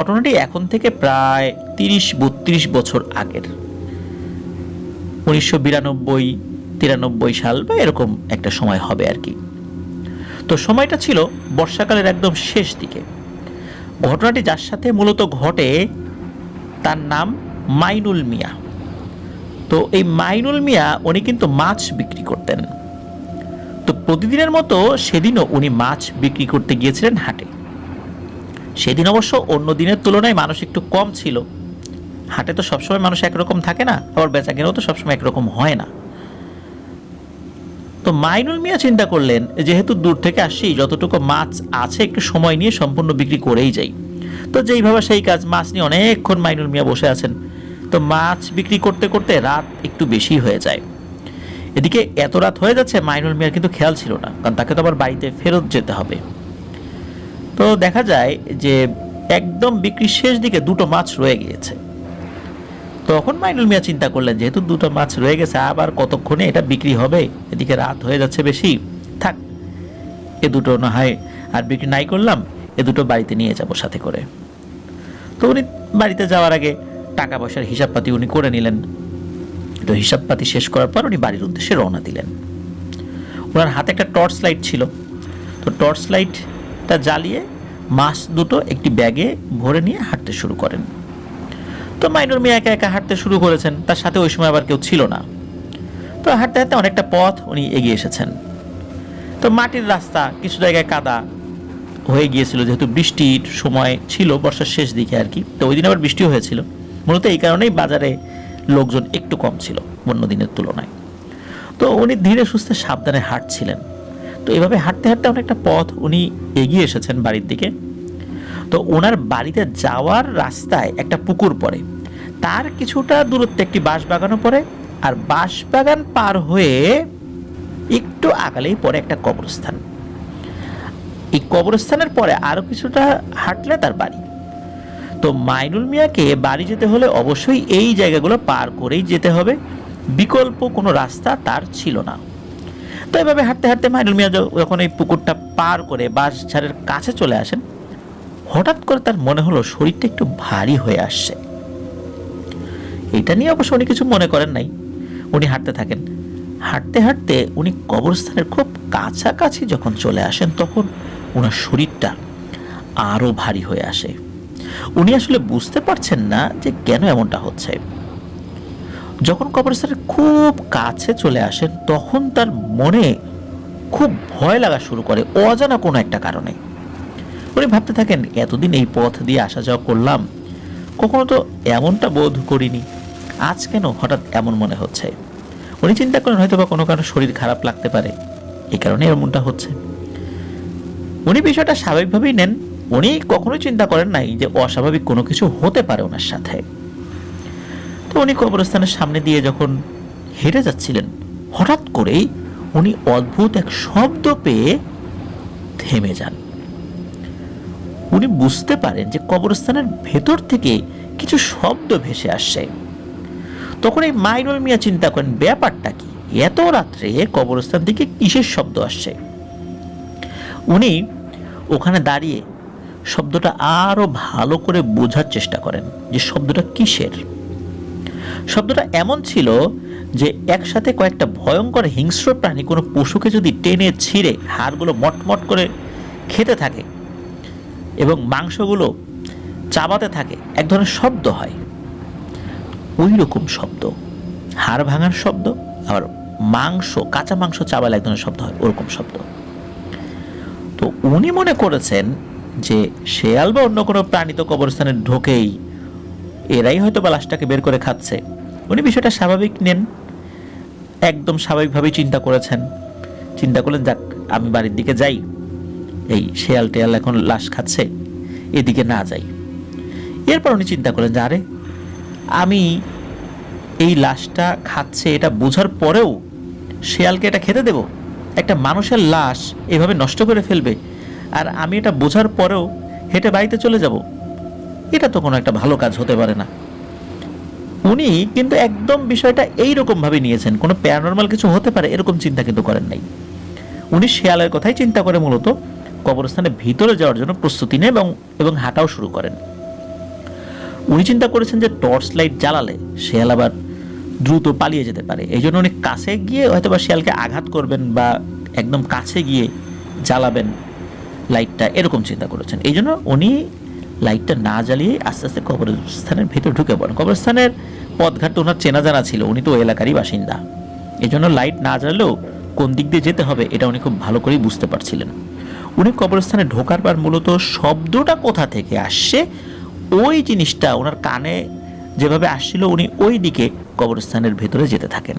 ঘটনাটি এখন থেকে প্রায় তিরিশ, বত্রিশ বছর আগের। উনিশশো বিরানব্বই, তিরানব্বই সাল বা এরকম একটা সময় হবে আর কি। তো সময়টা ছিল বর্ষাকালের একদম শেষ দিকে। ঘটনাটি যার সাথে মূলত ঘটে তার নাম মাইনুল মিয়া। তো এই মাইনুল মিয়া উনি কিন্তু মাছ বিক্রি করতেন। তো প্রতিদিনের মতো সেদিনও উনি মাছ বিক্রি করতে গিয়েছিলেন হাটে। সেদিন অবশ্য অন্য দিনের তুলনায় মানুষ একটু কম ছিল। হাটে তো সবসময় মানুষ একরকম থাকে না, আবার বেচা কেনাও তো সবসময় একরকম হয় না। তো মাইনুল মিয়া চিন্তা করলেন, যেহেতু দূর থেকে আসছি, যতটুকু মাছ আছে একটু সময় নিয়ে সম্পূর্ণ বিক্রি করেই যাই। তো যেইভাবে সেই কাজ, মাছ নিয়ে অনেকক্ষণ মাইনুল মিয়া বসে আছেন। তো মাছ বিক্রি করতে করতে রাত একটু বেশি হয়ে যায়। এদিকে এত রাত হয়ে যাচ্ছে, মাইনুল মিয়ার কিন্তু খেয়াল ছিল না, কারণ তাকে তো আবার বাড়িতে ফেরত যেতে হবে। তো দেখা যায় যে একদম বিক্রির শেষ দিকে দুটো মাছ রয়ে গিয়েছে। তখন মাইনুল মিয়া চিন্তা করলেন, যেহেতু দুটো মাছ রয়ে গেছে, আবার কতক্ষণে এটা বিক্রি হবে? এদিকে রাত হয়ে যাচ্ছে বেশি। থাক, এ দুটো না হয় আর বিক্রি নাই করলাম, এ দুটো বাড়িতে নিয়ে যাব সাথে করে। তো উনি বাড়িতে যাওয়ার আগে টাকা পয়সার হিসাবপাতি উনি করে নিলেন। তো হিসাবপাতি শেষ করার পর উনি বাড়ির উদ্দেশ্যে রওনা দিলেন। ওনার হাতে একটা টর্চ লাইট ছিল। তো টর্চ লাইটটা জ্বালিয়ে মাছ দুটো একটি ব্যাগে ভরে নিয়ে হাঁটতে শুরু করেন। তো মাইনুর মিয়া একা একা হাঁটতে শুরু করেছেন, তার সাথে ওই সময় আবার কেউ ছিল না। তো হাঁটতে হাঁটতে অনেকটা পথ উনি এগিয়ে এসেছেন। তো মাটির রাস্তা কিছু জায়গায় কাদা হয়ে গিয়েছিল, যেহেতু বৃষ্টির সময় ছিল, বর্ষার শেষ দিকে আর কি। তো ওই দিন আবার বৃষ্টিও হয়েছিল। মূলত এই কারণেই বাজারে লোকজন একটু কম ছিল অন্য দিনের তুলনায়। তো উনি ধীরে সুস্থে সাবধানে হাঁটছিলেন। তো এভাবে হাঁটতে হাঁটতে অনেকটা পথ উনি এগিয়ে এসেছেন বাড়ির দিকে। তো ওনার বাড়িতে যাওয়ার রাস্তায় একটা পুকুর পড়ে। তার কিছুটা দূরত্বে একটি বাঁশ বাগানও পড়ে আর বাঁশ বাগান পার হয়ে একটু আগালেই পড়ে একটা কবরস্থান। এই কবরস্থানের পরে আরও কিছুটা হাঁটলে তার বাড়ি। তো মাইনুল মিয়াকে বাড়ি যেতে হলে অবশ্যই এই জায়গাগুলো পার করেই যেতে হবে। বিকল্প কোনো রাস্তা তার ছিল না। তো এভাবে হাঁটতে হাঁটতে মাইনুল মিয়া যখন এই পুকুরটা পার করে বাঁশ ঝাড়ের কাছে চলে আসেন, হঠাৎ করে তার মনে হলো শরীরটা একটু ভারী হয়ে আসছে। এটা নিয়ে অবশ্য উনি কিছু মনে করেন নাই। উনি হাঁটতে থাকেন। হাঁটতে হাঁটতে উনি কবরস্থানের খুব কাছাকাছি যখন চলে আসেন, তখন ওনার শরীরটা আরও ভারী হয়ে আসে। উনি আসলে বুঝতে পারছেন না যে কেন এমনটা হচ্ছে। যখন কবরস্থানের খুব কাছে চলে আসেন, তখন তার মনে খুব ভয় লাগা শুরু করে অজানা কোনো একটা কারণে। উনি ভাবতে থাকেন, এতদিন এই পথ দিয়ে আসা যাওয়া করলাম, কখনো তো এমনটা বোধ করিনি। আজ কেন হঠাৎ এমন মনে হচ্ছে? উনি চিন্তা করেন হয়তো বা কোনো কারণে শরীর খারাপ লাগতে পারে। এই কারণে এমনটা হচ্ছে। উনি বিষয়টা স্বাভাবিকভাবেই নেন। উনি কখনোই চিন্তা করেন নাই যে অস্বাভাবিক কোনো কিছু হতে পারে ওনার সাথে। তো উনি কবরস্থানের সামনে দিয়ে যখন হেঁটে যাচ্ছিলেন, হঠাৎ করেই উনি অদ্ভুত এক শব্দ পেয়ে থেমে যান। উনি বুঝতে পারেন যে কবরস্থানের ভেতর থেকে কিছু শব্দ ভেসে আসছে। তখন এই মাইনুল মিয়া চিন্তা করেন, ব্যাপারটা কি? এত রাত্রে কবরস্থান থেকে কিসের শব্দ আসছে? উনি ওখানে দাঁড়িয়ে শব্দটা আরও ভালো করে বোঝার চেষ্টা করেন যে শব্দটা কিসের। শব্দটা এমন ছিল যে একসাথে কয়েকটা ভয়ঙ্কর হিংস্র প্রাণী কোনো পশুকে যদি টেনে ছিঁড়ে হাড়গুলো মটমট করে খেতে থাকে এবং মাংসগুলো চাবাতে থাকে, এক ধরনের শব্দ হয়। ওই রকম শব্দ। হাড় ভাঙার শব্দ, আবার মাংস, কাঁচা মাংস চাবালে এক ধরনের শব্দ হয়, ওরকম শব্দ। তো উনি মনে করেছেন যে শেয়াল বা অন্য কোনো প্রাণী তো কবরস্থানে ঢোকেই এরাই হয়তো বা লাশটাকে বের করে খাচ্ছে। উনি বিষয়টা স্বাভাবিক নেন। একদম স্বাভাবিকভাবেই চিন্তা করেছেন। চিন্তা করলেন, যাক, আমি বাড়ির দিকে যাই। এই শেয়াল টেয়াল এখন লাশ খাচ্ছে, এদিকে না যাই। এরপর উনি চিন্তা করলেন যে, আরে, আমি এই লাশটা খাচ্ছে, এটা বোঝার পরেও শেয়ালকে এটা খেতে দেব? একটা মানুষের লাশ এভাবে নষ্ট করে ফেলবে, আর আমি এটা বোঝার পরেও হেঁটে বাড়িতে চলে যাব? এটা তো কোনো একটা ভালো কাজ হতে পারে না। উনি কিন্তু একদম বিষয়টা এই রকম ভাবে নিয়েছেন, কোনো প্যারানর্মাল কিছু হতে পারে এরকম চিন্তা কিন্তু করেন নাই। উনি শেয়ালের কথাই চিন্তা করে মূলত কবরস্থানের ভিতরে যাওয়ার জন্য প্রস্তুতি নেন এবং এবং হাঁটাও শুরু করেন। উনি চিন্তা করেছেন যে টর্চ লাইট জ্বালালে শেয়াল আবার দ্রুত পালিয়ে যেতে পারে। এই জন্য উনি কাছে গিয়ে হয়তো বা শিয়ালকে আঘাত করবেন বা একদম কাছে গিয়ে জ্বালাবেন লাইটটা, এরকম চিন্তা করেছেন। এই জন্য উনি লাইটটা না জ্বালিয়ে আস্তে আস্তে কবরস্থানের ভেতর ঢুকে পড়েন। কবরস্থানের পথঘাট তো ওনার চেনা জানা ছিল, উনি তো এলাকারই বাসিন্দা। এই জন্য লাইট না জ্বালালেও কোন দিক দিয়ে যেতে হবে এটা উনি খুব ভালো করেই বুঝতে পারছিলেন। উনি কবরস্থানে ঢোকার পর মূলত শব্দটা কোথা থেকে আসছে, ওই জিনিসটা ওনার কানে যেভাবে আসছিল, উনি ওই দিকে কবরস্থানের ভেতরে যেতে থাকেন।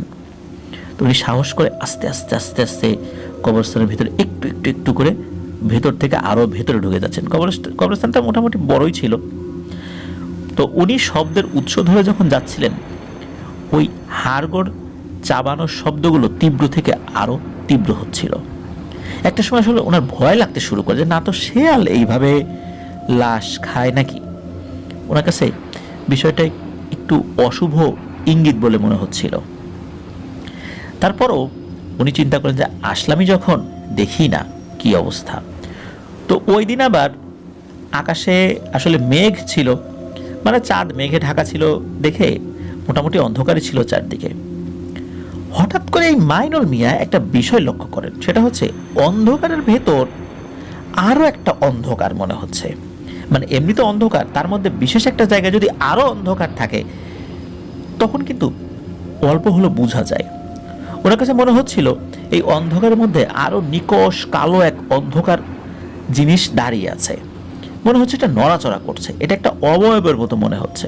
তো উনি সাহস করে আস্তে আস্তে আস্তে আস্তে কবরস্থানের ভিতরে একটু একটু একটু করে ভেতর থেকে আরও ভেতরে ঢুকে যাচ্ছেন। কবরস্থান কবরস্থানটা মোটামুটি বড়ই ছিল। তো উনি শব্দের উৎস ধরে যখন যাচ্ছিলেন, ওই হাড়গোড় চাবানোর শব্দগুলো তীব্র থেকে আরও তীব্র হচ্ছিল। একটা সময় আসলে ওনার ভয় লাগতে শুরু করে যে, না তো শেয়াল এইভাবে লাশ খায় নাকি? ওনার কাছে বিষয়টা একটু অশুভ ইঙ্গিত বলে মনে হচ্ছিল। তারপরও উনি চিন্তা করেন যে, আসলামই যখন দেখি না কি অবস্থা? তো ওই দিন আবার আকাশে আসলে মেঘ ছিল মানে চাঁদ মেঘে ঢাকা ছিল দেখে মোটামুটি অন্ধকারই ছিল চারদিকে। হঠাৎ করে এই মাইনুল মিয়া একটা বিষয় লক্ষ্য করেন, সেটা হচ্ছে অন্ধকারের ভেতর আরও একটা অন্ধকার মনে হচ্ছে। মানে এমনি তো অন্ধকার, তার মধ্যে বিশেষ একটা জায়গায় যদি আরও অন্ধকার থাকে, তখন কিন্তু অল্প হলো বোঝা যায়। ওনার কাছে মনে হচ্ছিল এই অন্ধকারের মধ্যে আরও নিকষ কালো এক অন্ধকার জিনিস দাঁড়িয়ে আছে। মনে হচ্ছে এটা নড়াচড়া করছে। এটা একটা অবয়বের মতো মনে হচ্ছে।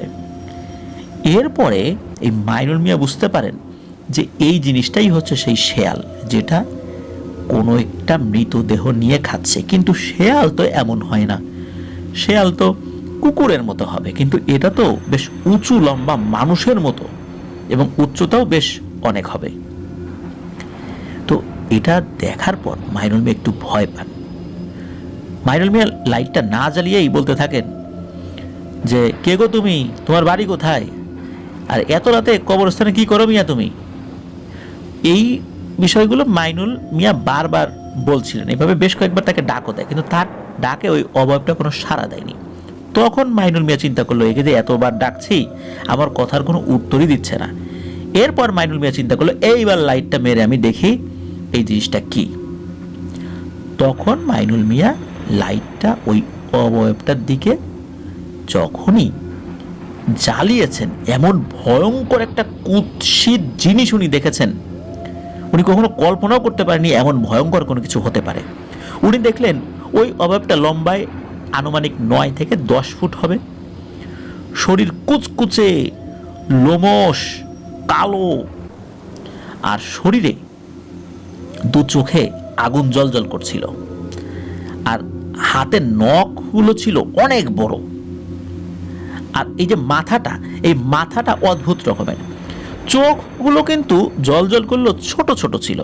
এরপরে এই মাইনুল মিয়া বুঝতে পারেন যে এই জিনিসটাই হচ্ছে সেই শেয়াল, যেটা কোনো একটা মৃতদেহ নিয়ে খাচ্ছে। কিন্তু শেয়াল তো এমন হয় না। শেয়াল তো কুকুরের মতো হবে। কিন্তু এটা তো বেশ উঁচু, লম্বা মানুষের মতো এবং উচ্চতাও বেশ অনেক হবে। এটা দেখার পর মাইনুল মিয়া একটু ভয় পান। মাইনুল মিয়া লাইটটা না জ্বালিয়েই বলতে থাকেন যে, কে গো তুমি? তোমার বাড়ি কোথায়? আর এত রাতে কবরস্থানে কি করো মিয়া তুমি? এই বিষয়গুলো মাইনুল মিয়া বারবার বলছিলেন। এভাবে বেশ কয়েকবার তাকে ডাকও দেয়, কিন্তু তার ডাকে ওই অভাবটা কোনো সাড়া দেয়নি। তখন মাইনুল মিয়া চিন্তা করল, একে যে এতবার ডাকছি, আমার কথার কোনো উত্তরই দিচ্ছে না। এরপর মাইনুল মিয়া চিন্তা করল, এইবার লাইটটা মেরে আমি দেখি এই জিনিসটা কি? তখন মাইনুল মিয়া লাইটটা ওই অবয়বটার দিকে যখনই জ্বালিয়েছেন, এমন ভয়ঙ্কর একটা কুৎসিত জিনিস উনি দেখেছেন। উনি কখনো কল্পনাও করতে পারেনি এমন ভয়ঙ্কর কোনো কিছু হতে পারে। উনি দেখলেন ওই অভাবটা লম্বায় আনুমানিক নয় থেকে দশ ফুট হবে। শরীর কুচকুচে, লোমশ, কালো। আর শরীরে দু চোখে আগুন জলজল করছিল। আর হাতের নখগুলো ছিল অনেক বড়। আর এই যে মাথাটা, এই মাথাটা অদ্ভুত রকমের। চোখগুলো কিন্তু জল জল করলেও ছোট ছোট ছিল।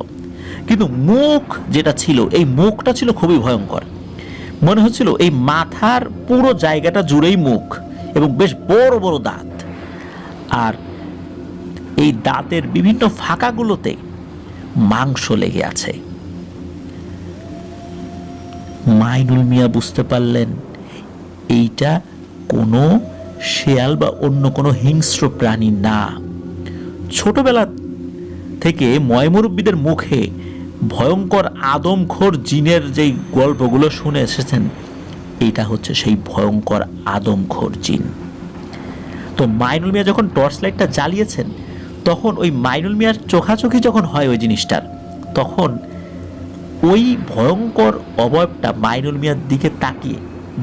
কিন্তু মুখ যেটা ছিল, এই মুখটা ছিল খুবই ভয়ঙ্কর। মনে হচ্ছিল এই মাথার পুরো জায়গাটা জুড়েই মুখ এবং বেশ বড় বড় দাঁত। আর এই দাঁতের বিভিন্ন ফাঁকাগুলোতে মাংস লেগে আছে। মাইনুল মিয়া বুঝতে পারলেন, এইটা কোনো শেয়াল বা অন্য কোনো হিংস্র প্রাণী না। ছোটবেলা থেকে ময়মুরব্বীদের মুখে ভয়ঙ্কর আদমখোর জিনের যেই গল্পগুলো শুনে এসেছেন এটা হচ্ছে সেই ভয়ঙ্কর আদমখোর জিন। তো মাইনুল মিয়া যখন টর্চ লাইটটা জ্বালিয়েছেন তখন ওই মাইনুল মিয়ার চোখাচোখি যখন হয় ওই জিনিসটার, তখন ওই ভয়ঙ্কর অবয়বটা মাইনুল মিয়ার দিকে তাকিয়ে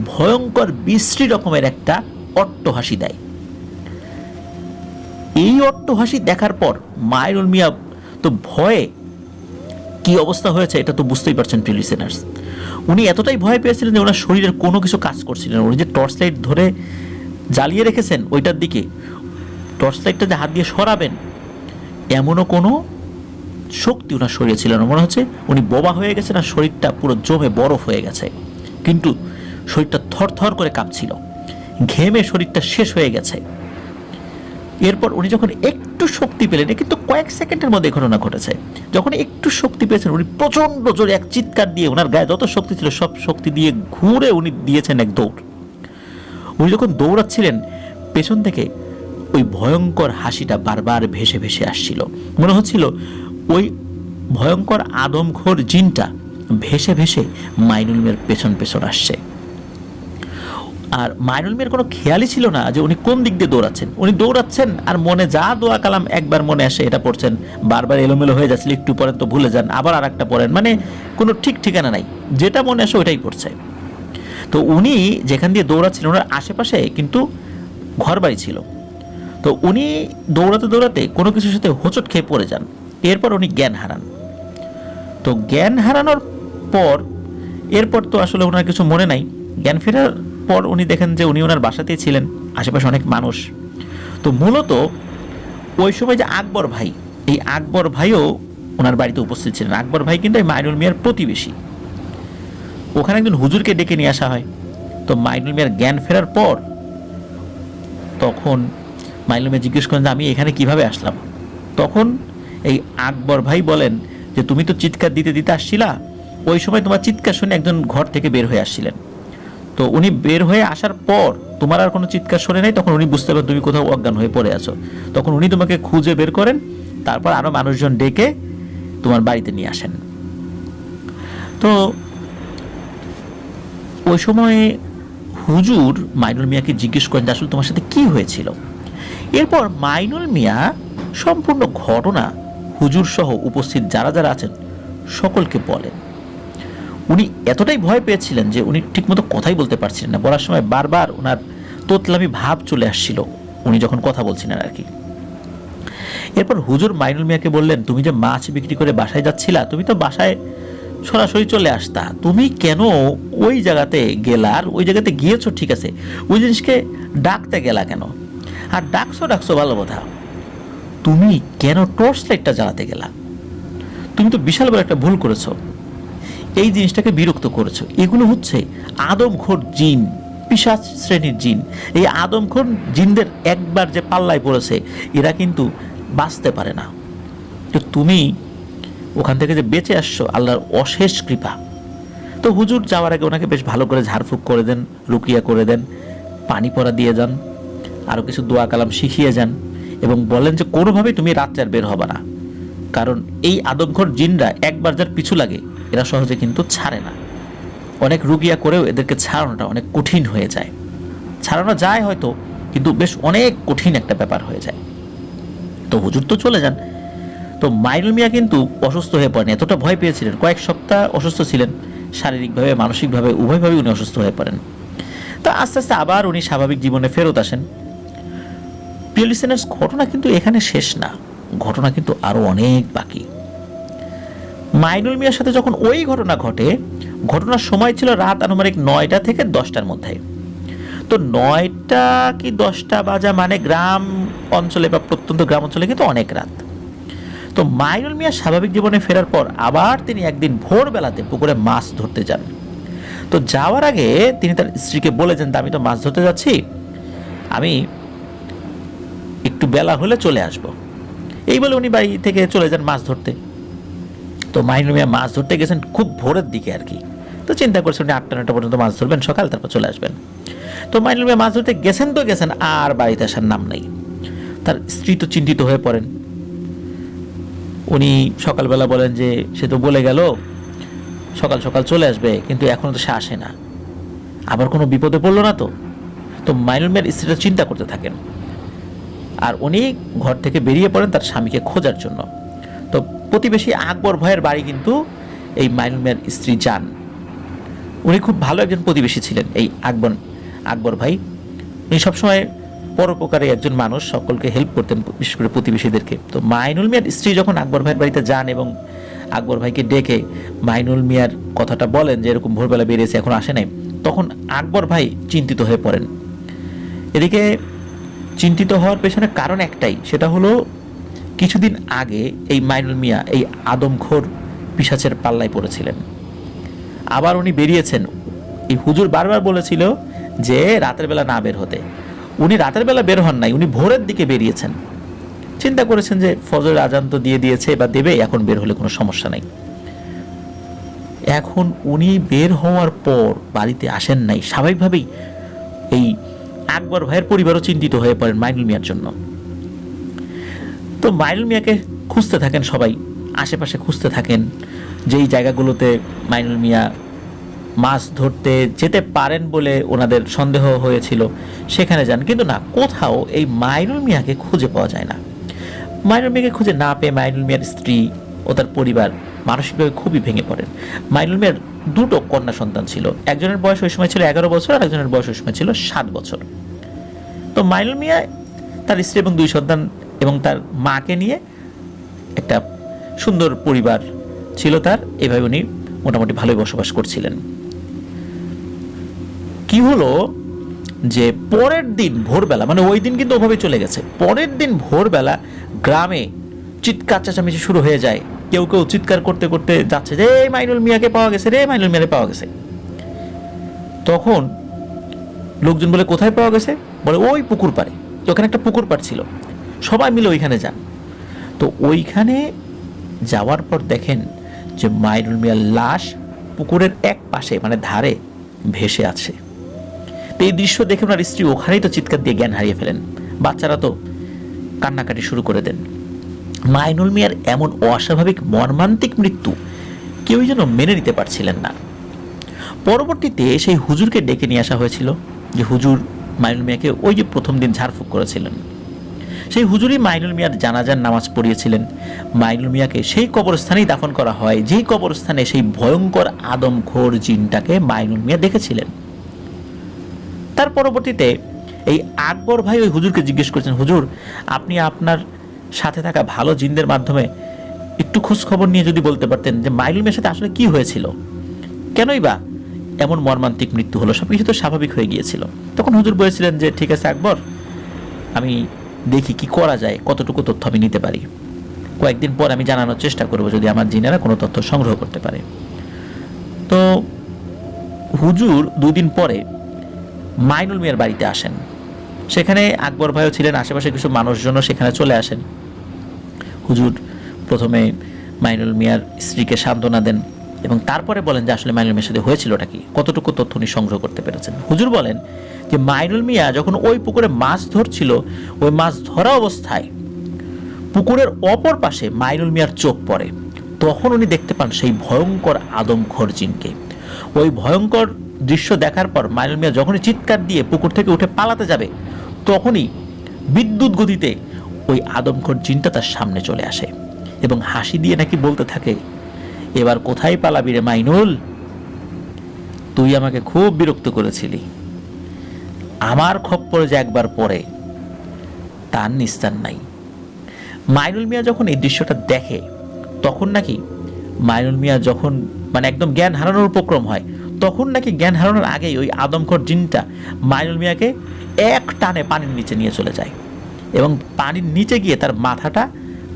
ভয়ঙ্কর বিশ্রী রকমের একটা অট্টহাসি দেয়। এই অট্টহাসি দেখার পর মাইনুল মিয়া তো ভয়ে কি অবস্থা হয়েছে এটা তো বুঝতেই পারছেন লিসেনার্স উনি এতটাই ভয় পেয়েছিলেন যে ওনার শরীরের কোনো কিছু কাজ করছিলেন উনি যে টর্চ লাইট ধরে জ্বালিয়ে রেখেছেন ওইটার দিকে টর্চ লাইটটা যে হাত দিয়ে সরাবেন, এমনও কোনো শক্তি ওনার শরীরে ছিল না। মনে হচ্ছে উনি বোবা হয়ে গেছেন আর শরীরটা পুরো জমে বরফ হয়ে গেছে। কিন্তু শরীরটা থরথর করে কাঁপছিল। ঘেমে শরীরটা শেষ হয়ে গেছে। এরপর উনি যখন একটু শক্তি পেলেন কিন্তু কয়েক সেকেন্ডের মধ্যে ঘটনা ঘটেছে। যখন একটু শক্তি পেয়েছেন, উনি প্রচণ্ড জোরে এক চিৎকার দিয়ে ওনার গায়ে যত শক্তি ছিল, সব শক্তি দিয়ে ঘুরে উনি দিয়েছেন এক দৌড়। উনি যখন দৌড়াচ্ছিলেন, পেছন থেকে ওই ভয়ঙ্কর হাসিটা বারবার ভেসে ভেসে আসছিল। মনে হচ্ছিল ওই ভয়ঙ্কর আদমখোর জিনটা ভেসে ভেসে মাইনুল মিয়ার পেছন পেছন আসছে। আর মাইনুল মিয়ার কোনো খেয়ালই ছিল না যে উনি কোন দিক দিয়ে দৌড়াচ্ছেন। উনি দৌড়াচ্ছেন আর মনে যা দোয়া কালাম একবার মনে আসে এটা পড়ছেন। বারবার এলোমেলো হয়ে যাচ্ছিল, একটু পরেন তো ভুলে যান, আবার আর একটা পড়েন। মানে কোনো ঠিক ঠিকানা নাই। যেটা মনে আসে ওইটাই পড়ছে। তো উনি যেখান দিয়ে দৌড়াচ্ছিলেন, ওনার আশেপাশে কিন্তু ঘর বাড়ি ছিল। তো উনি দৌড়াতে দৌড়াতে কোনো কিছুর সাথে হোঁচট খেয়ে পড়ে যান। এরপর উনি জ্ঞান হারান। তো জ্ঞান হারানোর পর, এরপর তো আসলে ওনার কিছু মনে নাই। জ্ঞান ফেরার পর উনি দেখেন যে উনি ওনার বাসাতেই ছিলেন, আশেপাশে অনেক মানুষ। তো মূলত ওই সময় যে আকবর ভাই, এই আকবর ভাইও ওনার বাড়িতে উপস্থিত ছিলেন। আকবর ভাই কিন্তু এই মাইনুল মিয়ার প্রতিবেশী। ওখানে একজন হুজুরকে ডেকে নিয়ে আসা হয়। তো মাইনুল মিয়ার জ্ঞান ফেরার পর তখন মাইনুল মিয়া জিজ্ঞেস করেন যে, আমি এখানে কীভাবে আসলাম? তখন এই আকবর ভাই বলেন যে, তুমি তো চিৎকার দিতে দিতে আসছিলা? ওই সময় তোমার চিৎকার শুনে একজন ঘর থেকে বের হয়ে আসছিলেন। তো উনি বের হয়ে আসার পর তোমার আর কোনো চিৎকার শোনে নাই? তখন উনি বুঝতে পারেন তুমি কোথাও অজ্ঞান হয়ে পড়ে আছো। তখন উনি তোমাকে খুঁজে বের করেন, তারপর আরও মানুষজন ডেকে তোমার বাড়িতে নিয়ে আসেন। তো ওই সময় হুজুর মাইনুল মিয়াকে জিজ্ঞেস করেন আসলে তোমার সাথে কি হয়েছিল? এরপর মাইনুল মিয়া, সম্পূর্ণ ঘটনা হুজুর সহ উপস্থিত যারা যারা আছেন, সকলকে বলেন। উনি এতটাই ভয় পেয়েছিলেন যে উনি ঠিকমতো কথাই বলতে পারছিলেন না। বলার সময় বারবার ওনার তোতলামি ভাব চলে আসছিল, উনি যখন কথা বলছিলেন আর কি। এরপর হুজুর মাইনুল মিয়াকে বললেন, তুমি যে মাছ বিক্রি করে বাসায় যাচ্ছিলা, তুমি তো বাসায় সরাসরি চলে আসতা। তুমি কেন ওই জায়গাতে গেলা আর ওই জায়গাতে গিয়েছো ঠিক আছে? ওই জিনিসকে ডাকতে গেলা কেন? আর ডাকছো ডাকছো ভালো কথা। তুমি কেন টর্চ লাইটটা জ্বালাতে গেলা? তুমি তো বিশাল বড় একটা ভুল করেছ। এই জিনিসটাকে বিরক্ত করেছ। এগুলো হচ্ছে আদমখোর জিন পিসাচ শ্রেণির জিন। এই আদমখোর জিনদের একবার যে পাল্লায় পড়েছে, এরা কিন্তু বাঁচতে পারে না। তো তুমি ওখান থেকে যে বেঁচে আসছো, আল্লাহর অশেষ কৃপা। তো হুজুর যাওয়ার আগে ওনাকে বেশ ভালো করে ঝাড়ফুঁক করে দেন, রুকিয়া করে দেন, পানি পরা দিয়ে যান। আরও কিছু দোয়া কালাম শিখিয়ে যান এবং বলেন যে কোনোভাবেই তুমি রাত্রে আর বের হবে না। কারণ এই আদমঘর জিনরা একবার যার পিছু লাগে, এরা সহজে কিন্তু ছাড়ে না। অনেক রুগিয়া করেও এদেরকে ছাড়ানোটা অনেক কঠিন হয়ে যায়। ছাড়ানো যায় হয়তো, কিন্তু বেশ অনেক কঠিন একটা ব্যাপার হয়ে যায়। তো হুজুর তো চলে যান। তো মাইনুল মিয়া কিন্তু অসুস্থ হয়ে পড়েন, এতটা ভয় পেয়েছিলেন, কয়েক সপ্তাহ অসুস্থ ছিলেন, শারীরিকভাবে, মানসিকভাবে উভয়ভাবে উনি অসুস্থ হয়ে পড়েন। তো আস্তে আস্তে আবার উনি স্বাভাবিক জীবনে ফেরত আসেন। প্রিয় লিসেনার্স ঘটনা কিন্তু এখানে শেষ না। ঘটনা কিন্তু আরও অনেক বাকি। মাইনুল মিয়ার সাথে যখন ওই ঘটনা ঘটে, ঘটনার সময় ছিল রাত আনুমানিক নয়টা থেকে দশটার মধ্যে। তো নয়টা কি দশটা বাজা মানে গ্রাম অঞ্চলে বা প্রত্যন্ত গ্রাম অঞ্চলে কিন্তু অনেক রাত। তো মাইনুল মিয়া স্বাভাবিক জীবনে ফেরার পর আবার তিনি একদিন ভোরবেলাতে পুকুরে মাছ ধরতে যান। তো যাওয়ার আগে তিনি তার স্ত্রীকে বলে বলেছেন আমি তো মাছ ধরতে যাচ্ছি। আমি একটু বেলা হলে চলে আসব। এই বলে উনি বাড়ি থেকে চলে যান মাছ ধরতে। তো মাইনুল মিয়া মাছ ধরতে গেছেন খুব ভোরের দিকে আর কি। তো চিন্তা করছেন উনি আটটা নটা পর্যন্ত মাছ ধরবেন, সকাল তারপর চলে আসবেন। তো মাইনুল মিয়া মাছ ধরতে গেছেন তো গেছেন, আর বাড়িতে আসার নাম নেই। তার স্ত্রী তো চিন্তিত হয়ে পড়েন। উনি সকালবেলা বলেন যে, সে তো বলে গেল, সকাল সকাল চলে আসবে, কিন্তু এখনও তো সে আসে না। আবার কোনো বিপদে পড়ল না তো? তো মাইনুল মিয়ার স্ত্রীটা চিন্তা করতে থাকেন। আর উনি ঘর থেকে বেরিয়ে পড়েন তার স্বামীকে খোঁজার জন্য। তো প্রতিবেশী আকবর ভাইয়ের বাড়ি কিন্তু এই মাইনুল মিয়ার স্ত্রী যান উনি খুব ভালো একজন প্রতিবেশী ছিলেন এই আকবর আকবর ভাই। উনি সবসময় পরোপকারী একজন মানুষ, সকলকে হেল্প করতেন, বিশেষ করে প্রতিবেশীদেরকে। তো মাইনুল মিয়ার স্ত্রী যখন আকবর ভাইয়ের বাড়িতে যান এবং আকবর ভাইকে ডেকে মাইনুল মিয়ার কথাটা বলেন যে এরকম ভোরবেলা বেরিয়েছে, এখন আসে নাই, তখন আকবর ভাই চিন্তিত হয়ে পড়েন। এদিকে চিন্তিত হওয়ার পেছনে কারণ একটাই, সেটা হলো কিছুদিন আগে এই মাইনুল মিয়া, এই আদমখোর পিসাচের পাল্লায় পড়েছিলেন। আবার উনি বেরিয়েছেন। এই হুজুর বারবার বলেছিল যে রাতের বেলা না বের হতে। উনি রাতের বেলা বের হন নাই, উনি ভোরের দিকে বেরিয়েছেন। চিন্তা করেছেন যে ফজরের আজান তো দিয়ে দিয়েছে বা দেবে, এখন বের হলে কোনো সমস্যা নাই। এখন উনি বের হওয়ার পর বাড়িতে আসেন নাই। স্বাভাবিকভাবেই এই আকবর ভাইয়ের পরিবারও চিন্তিত হয়ে পড়েন মাইনুল মিয়ার জন্য। তো মাইনুল মিয়াকে খুঁজতে থাকেন সবাই, আশেপাশে খুঁজতে থাকেন যেই জায়গাগুলোতে মাইনুল মিয়া মাছ ধরতে যেতে পারেন বলে ওনাদের সন্দেহ হয়েছিল, সেখানে যান। কিন্তু না, কোথাও এই মাইনুল মিয়াকে খুঁজে পাওয়া যায় না। মাইনুল মিয়াকে খুঁজে না পেয়ে মাইনুল মিয়ার স্ত্রী ও তার পরিবার মানসিকভাবে খুবই ভেঙে পড়েন। মাইনুল মিয়ার দুটো কন্যা সন্তান ছিল। একজনের বয়স ওই সময় ছিল এগারো বছর আর একজনের বয়স ওই সময় ছিল সাত বছর। তো মাইনুল মিয়া তার স্ত্রী এবং দুই সন্তান এবং তার মাকে নিয়ে একটা সুন্দর পরিবার ছিল তার। এভাবে উনি মোটামুটি ভালোই বসবাস করছিলেন। কি হলো যে পরের দিন ভোরবেলা মানে ওই দিন কিন্তু ওভাবে চলে গেছে। পরের দিন ভোরবেলা গ্রামে চিৎকার চেঁচামেচি শুরু হয়ে যায়। কেউ কেউ চিৎকার করতে করতে যাচ্ছে যে, "এই মাইনুল মিয়াকে পাওয়া গেছে রে, মাইনুল মিয়াকে পাওয়া গেছে। তখন লোকজন বলে, কোথায় পাওয়া গেছে? বলে, ওই পুকুর পাড়ে। ওখানে একটা পুকুর পাড় ছিল। সবাই মিলে ওইখানে যান। তো ওইখানে যাওয়ার পর দেখেন যে, মাইনুল মিয়ার লাশ পুকুরের এক পাশে মানে ধারে ভেসে আছে। তো এই দৃশ্য দেখে ওনার স্ত্রী ওখানেই তো চিৎকার দিয়ে জ্ঞান হারিয়ে ফেলেন। বাচ্চারা তো কান্নাকাটি শুরু করে দেন। মাইনুল মিয়ার এমন অস্বাভাবিক মর্মান্তিক মৃত্যু কেউই যেন মেনে নিতে পারছিলেন না। পরবর্তীতে সেই হুজুরকে ডেকে নিয়ে আসা হয়েছিল যে হুজুর মাইনুল মিয়াকে ওই যে প্রথম দিন ঝাড়ফুঁক করেছিলেন। সেই হুজুরই মাইনুল মিয়ার জানাজার নামাজ পড়িয়েছিলেন। মাইনুল মিয়াকে সেই কবরস্থানেই দাফন করা হয়, যেই কবরস্থানে সেই ভয়ঙ্কর আদম ঘোর জিনটাকে মাইনুল মিয়া দেখেছিলেন। তার পরবর্তীতে এই আকবর ভাই ওই হুজুরকে জিজ্ঞেস করছেন, হুজুর, আপনি আপনার সাথে থাকা ভালো জিনদের মাধ্যমে একটু খোঁজ খবর নিয়ে যদি বলতে পারতেন যে মাইনুল মিয়ার সাথে আসলে কি হয়েছিল। কেনই বা এমন মর্মান্তিক মৃত্যু হলো সব কিছু তো স্বাভাবিক হয়ে গিয়েছিল। তখন হুজুর বলেছিলেন যে, ঠিক আছে আকবর, আমি দেখি কি করা যায়, কতটুকু তথ্য আমি নিতে পারি। কয়েকদিন পর আমি জানানোর চেষ্টা করব যদি আমার জিনেরা কোনো তথ্য সংগ্রহ করতে পারে। তো হুজুর দুদিন পরে মাইনুল মিয়ার বাড়িতে আসেন। সেখানে আকবর ভাইও ছিলেন, আশেপাশে কিছু মানুষজনও সেখানে চলে আসেন। হুজুর প্রথমে মাইনুল মিয়ার স্ত্রীকে সান্ত্বনা দেন এবং তারপরে বলেন যে আসলে মাইনুল মিয়ার সাথে হয়েছিলটা কি? কতটুকু তথ্য উনি সংগ্রহ করতে পেরেছেন? হুজুর বলেন যে মাইনুল মিয়া যখন ওই পুকুরে মাছ ধরছিল, ওই মাছ ধরা অবস্থায় পুকুরের অপর পাশে মাইনুল মিয়ার চোখ পড়ে। তখন উনি দেখতে পান সেই ভয়ঙ্কর আদম খরজিনকে ওই ভয়ঙ্কর দৃশ্য দেখার পর মাইনুল মিয়া যখনই চিৎকার দিয়ে পুকুর থেকে উঠে পালাতে যাবে তখনই বিদ্যুৎ গতিতে ওই আদমখোর চিন্তা তার সামনে চলে আসে এবং হাসি দিয়ে নাকি বলতে থাকে, এবার কোথায় পালাবি রে মাইনুল? তুই আমাকে খুব বিরক্ত করেছিলি। আমার খপ্পরে যে একবার পরে তার নিস্তার নাই। মাইনুল মিয়া যখন এই দৃশ্যটা দেখে, তখন নাকি মাইনুল মিয়া যখন মানে একদম জ্ঞান হারানোর উপক্রম হয় তখন নাকি জ্ঞান হারানোর আগেই ওই আদমখর জিনটা মাইনুল মিয়াকে এক টানে পানির নিচে নিয়ে চলে যায় এবং পানির নিচে গিয়ে তার মাথাটা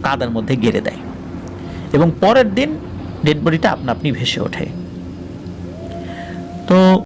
কাদার মধ্যে গেড়ে দেয়। এবং পরের দিন ডেড বডিটা আপনা আপনি ভেসে ওঠে। তো